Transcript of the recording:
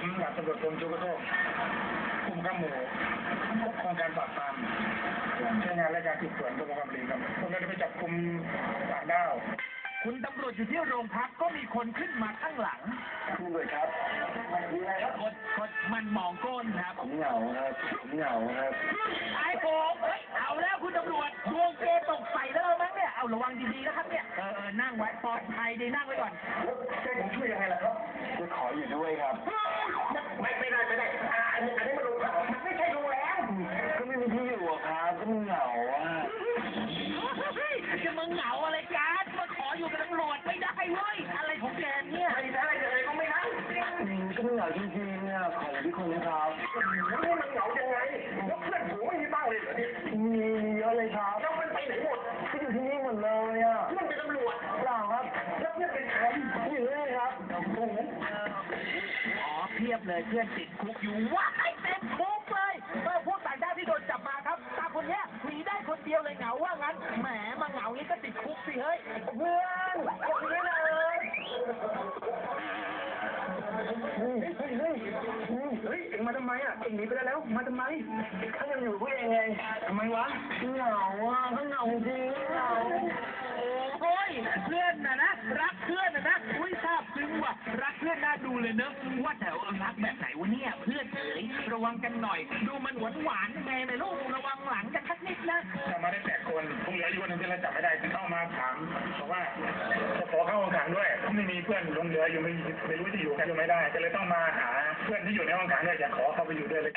ผมดาบตำรวจพงศ์จุกโชคคุมข้ามหมู่โครงการปราบปรามใช้งานและการสืบสวนตัวประกอบลิงครับผมเลยไปจับกลุ่มต่างด้าวคุณตำรวจอยู่ที่โรงพักก็มีคนขึ้นมาข้างหลังคุณเลยครับมีอะไรครับกดกดมันมองก้นครับผมเหงาครับผมเหงาครับไอ้ผมเฮ้ยเอาแล้วคุณตำรวจดวงเกตกใส่แล้วมั้งเนี่ยเอาระวังดีๆนะครับเนี่ยเออเออนั่งไว้ปลอดภัยดีนั่งไว้ก่อนจะผมช่วยยังไงล่ะครับจะขออยู่ด้วยครับ อะเฮ้ยจะมาเหงาอะไรกันมาขออยู่กับตำรวจไม่ได้เว้ย อะไรของแกเนี่ย ไม่ได้ยังไงก็ไม่ได้อืมก็มันเหงาจริงๆเนี่ยขออยู่ที่คนนะครับแล้วนี่มันเหงายังไงแล้วเพื่อนผมไม่มีบ้างเลยเหรอเนี่ยมีเยอะเลยครับแล้วมันไปไหนหมดก็อยู่ที่นี่หมดเลยอะเพื่อนเป็นตำรวจเปล่าครับแล้วเพื่อนเป็นใครอยู่นี่ครับผม อ๋อเพียบเลยเพื่อนติดคุกอยู่ว้าย ได้คนเดียวเลยเหงาว่างั้นแหมมาเหงางี้ก็ติดคุกสิเฮ้ยเพื่อนอย่างนี้เลยเฮ้ยเฮ้ยเฮ้ยเฮ้ยเอ็งมาทำไมอะเอ็งหนีไปได้แล้ว มาทำไมข้ายังอยู่เพื่อเองไงทำไมวะเหงาอะก็เหงาจริงเหงาโอ้ยเพื่อนนะนะรักเพื่อนนะนะอุ้ยทราบซึ้งว่ะรักเพื่อนน่าดูเลยเนอะว่าแต่ว่ารักแบบไหนวะเนี่ยเพื่อนเอ๋ยระวังกันหน่อย ดูมันหวานหวานยังไงนะลูกระวังหลังกัน สักนิดนะจับมาได้แปดคนคงเหลืออยู่คนหนึงที่เราจับไม่ได้เข้ามาถามบอกว่าจะขอเข้าห้องขังด้วยไม่มีเพื่อนลงเหลืออยู่ไม่ไม่รู้จะอยู่กันอยู่ไม่ได้ก็เลยต้องมาหาเพื่อนที่อยู่ในห้องขังเนี่ยอยากขอเข้าไปอยู่ด้วยเลย